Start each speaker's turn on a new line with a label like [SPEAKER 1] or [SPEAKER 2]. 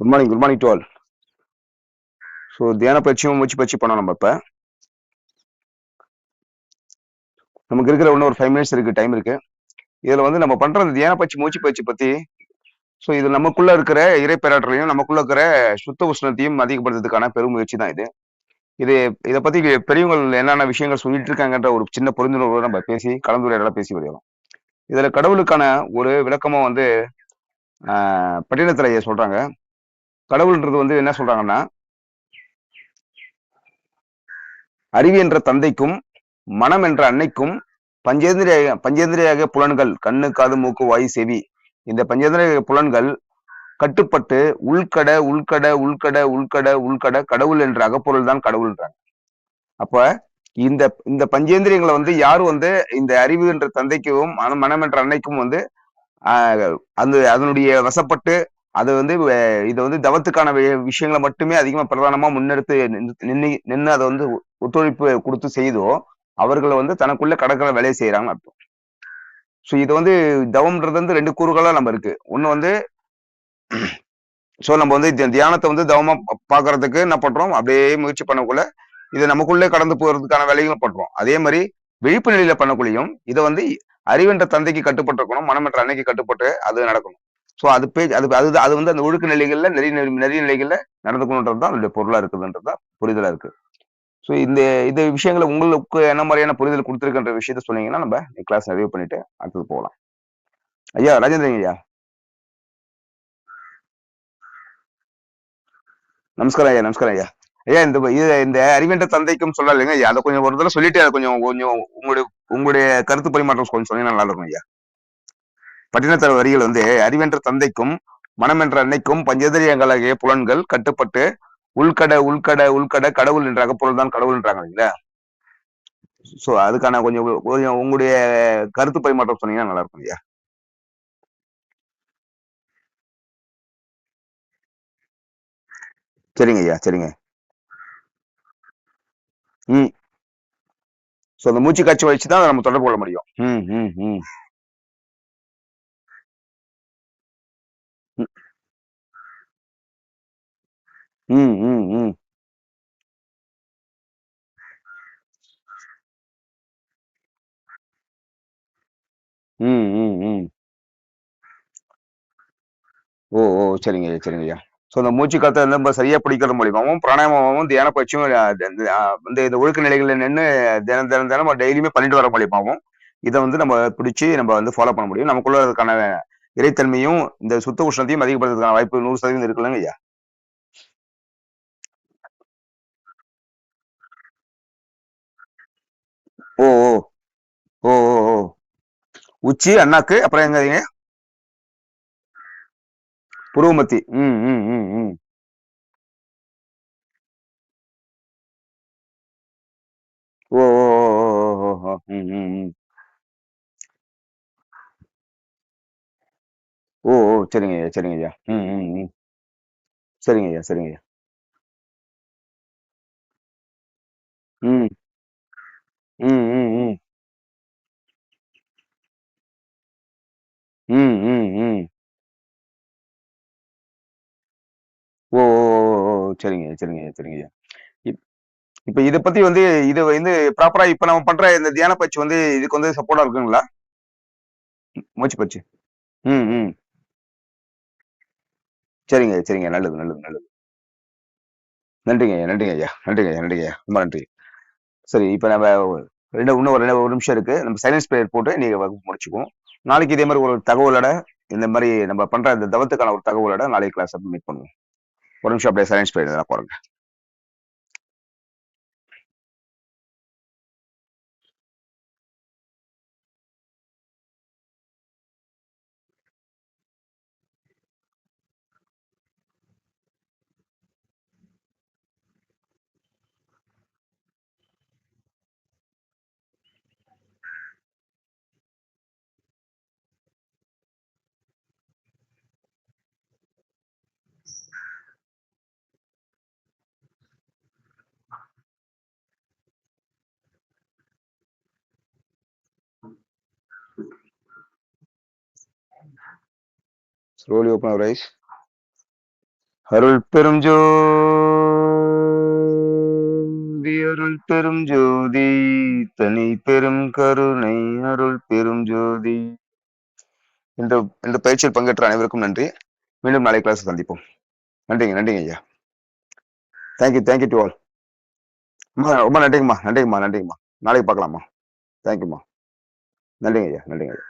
[SPEAKER 1] Good morning good morning to all so தியான பயிற்சியும் மூச்சு பயிற்சி பண்ணோம் நம்ம இப்போ. நமக்கு இருக்கிற இன்னும் ஒரு ஃபைவ் மினிட்ஸ் இருக்கு டைம் இருக்கு. இதில் வந்து நம்ம பண்ற அந்த தியான பயிற்சி மூச்சு பயிற்சி பத்தி ஸோ இது நமக்குள்ள இருக்கிற இறைப்பேராற்றலையும் நமக்குள்ள இருக்கிற சுத்த உஷ்ணத்தையும் அதிகப்படுத்துறதுக்கான பெரும் முயற்சி தான் இது. இது இதை பத்தி பெரியவங்க என்னென்ன விஷயங்கள் சொல்லிட்டு இருக்காங்கன்ற ஒரு சின்ன புரிந்துணர்வோடு நம்ம பேசி கலந்துரையாடலாம் பேசி வருகிறோம். இதுல கடவுளுக்கான ஒரு விளக்கமா வந்து ஆஹ், சொல்கிறாங்க சொல்றாங்க. கடவுள்ன்றது வந்து என்ன சொல்றாங்கன்னா அறிவு என்ற தந்தைக்கும் மனம் என்ற அன்னைக்கும் பஞ்சேந்திரிய பஞ்சேந்திரியாக புலன்கள் கண்ணு காது மூக்கு வாயு செவி இந்த பஞ்சேந்திரிய புலன்கள் கட்டுப்பட்டு உள்கட உள்கட உள்கட உள்கட உள்கட கடவுள் என்ற அகப்பொருள் தான் கடவுள்ன்றாங்க. அப்ப இந்த இந்த பஞ்சேந்திரியங்களை வந்து யார் வந்து இந்த அறிவு என்ற தந்தைக்கும் மனம் என்ற அன்னைக்கும் வந்து ஆஹ், அந்த அதனுடைய வசப்பட்டு அது வந்து இதை வந்து தவத்துக்கான வி- விஷயங்களை மட்டுமே அதிகமா பிரதானமா முன்னெடுத்து நின்று நின்று அதை வந்து ஒத்துழைப்பு கொடுத்து செய்தோ அவர்களை வந்து தனக்குள்ள கடற்கரை வேலையை செய்யறாங்கன்னு அர்த்தம். ஸோ இது வந்து தவம்ன்றது வந்து ரெண்டு கூறுகளா நம்ம இருக்கு. ஒண்ணு வந்து ஸோ நம்ம வந்து தியானத்தை வந்து தவமா பார்க்கறதுக்கு என்ன பண்றோம்? அப்படியே முயற்சி பண்ணக்குள்ள இதை நமக்குள்ளே கடந்து போறதுக்கான வேலைகளும் பண்றோம். அதே மாதிரி விழிப்பு நிலையில பண்ணக்குள்ளேயும் இதை வந்து அறிவென்ற தந்தைக்கு கட்டுப்பட்டிருக்கணும் மனமென்ற அன்னைக்கு கட்டுப்பட்டு அது நடக்கணும். ஸோ அது பேஜ் அது அது அது வந்து அந்த ஒழுக்க நிலைகளில் நிறைய நிறைய நிலைகளில் நடந்துக்கணுன்றது தான் அதனுடைய பொருளா இருக்குதுன்றது தான் புரிதலா இருக்கு. ஸோ இந்த இந்த விஷயங்களை உங்களுக்கு என்ன மாதிரியான புரிதல் கொடுத்துருக்குன்ற விஷயத்த சொன்னீங்கன்னா நம்ம கிளாஸ் நிறைவு பண்ணிட்டு அடுத்தது போகலாம். ஐயா ராஜேந்திரன் ஐயா. நமஸ்காரம் ஐயா நமஸ்காரம் ஐயா. ஐயா இந்த இந்த அறிவென்ற தந்தைக்கும் சொல்லலைங்க ஐயா. அதை கொஞ்சம் ஒரு தடவை சொல்லிட்டு அதை கொஞ்சம் கொஞ்சம் உங்களுடைய உங்களுடைய கருத்து பரிமாற்றம் கொஞ்சம் சொன்னீங்கன்னா நல்லா இருக்கும் ஐயா. பட்டினத்தர வரிகள் வந்து அறிவென்ற தந்தைக்கும் மனமென்ற அன்னைக்கும் பஞ்சேந்திரியங்களாகிய புலன்கள் கட்டுப்பட்டு உள்கட உள்கட உள்கட கடவுள் என்ற அகப்பொருள் தான் கடவுள்ன்றாங்க இல்லைங்களா? சோ அதுக்கான கொஞ்சம் கொஞ்சம் உங்களுடைய கருத்து பரிமாற்றம் சொன்னீங்கன்னா நல்லா இருக்கும் ஐயா. சரிங்க ஐயா சரிங்க. ம். ஸோ அந்த மூச்சு காட்சி வச்சு தான் நம்ம தொடர்பு கொள்ள முடியும். ம் ம் ம். ம் ம் ம். ம் ம் ம். ஓ ஓ சரிங்க ஐயா சரிங்க ஐயா. ஸோ அந்த மூச்சு காத்த வந்து நம்ம சரியா பிடிக்கிறது மூலியமாவும் பிராணாயாமமும் தியான பயிற்சியும் இந்த- இந்த, வந்து இந்த ஒழுக்க நிலைகளில் நின்று தினம் தினம் தினம் டெய்லியுமே பண்ணிட்டு வர மூலியமாவும் இதை வந்து நம்ம பிடிச்சி நம்ம வந்து ஃபாலோ பண்ண முடியும். நமக்குள்ள அதுக்கான இறைத்தன்மையும் இந்த சுத்த உஷ்ணத்தையும் அதிகப்படுத்துறதுக்கான வாய்ப்பு நூறு சதவீதம் இருக்குல்லங்க ஐயா. ஓ ஓ. ஓ ஓ உச்சி அண்ணாக்கு அப்புறம் எங்க புருவமத்தி. ம் ம் ம் ம். ஓ ஓ ஓ ஓ ம் ம். ஓ ஓ. சரிங்க ஐயா சரிங்க ஐயா. ம் ம் ம். சரிங்க ஐயா சரிங்க ஐயா. ம். ம் ம் ம். ம் ம் ம். ஓ ஓ ஓ ஓ சரிங்க சரிங்க சரிங்க. இப்- இப்ப இத பத்தி வந்து இது வந்து ப்ராப்பரா இப்ப நம்ம பண்ற இந்த தியான பயிற்சி வந்து இதுக்கு வந்து சப்போர்ட்டா இருக்குங்களா? மூச்சு பயிற்சி. ம் ம். சரிங்க சரிங்க. நல்லது நல்லது நல்லது. நன்றிங்க ஐயா நன்றிங்க ஐயா நன்றிங்க ஐயா நன்றிங்க ஐயா ரொம்ப நன்றி. சரி இப்போ நம்ம ரெண்டு இன்னும் ஒரு ரெண்டு ஒரு நிமிஷம் இருக்கு. நம்ம சைலன்ஸ் ப்ரேயர் போட்டு நீங்க வகுப்பு முடிச்சுக்குவோம். நாளைக்கு இதே மாதிரி ஒரு தகவலோட இந்த மாதிரி நம்ம பண்ற இந்த தவத்துக்கான ஒரு தகவலோட நாளைக்கு கிளாஸ் மீட் பண்ணுவோம். ஒரு நிமிஷம் அப்படியே சைலன்ஸ் ப்ரேயர் தான் போறேங்க. ஸ்லோலி ஓப்பன் அவர் ஐஸ் அருள் பெரும் ஜோதி அருள் பெரும் ஜோதி தனி பெரும் கருணை அருள் பெரும் ஜோதி. இந்த இந்த பயிற்சியில் பங்கேற்ற அனைவருக்கும் நன்றி. மீண்டும் நாளை கிளாஸ் சந்திப்போம். நன்றிங்க நன்றிங்க ஐயா. தேங்க்யூ தேங்க்யூ டு ஆல் ரொம்ப நன்றிங்கம்மா நன்றிங்கம்மா நன்றிங்கம்மா. நாளைக்கு பார்க்கலாமா தேங்க்யூம்மா நன்றிங்க ஐயா நன்றிங்க ஐயா.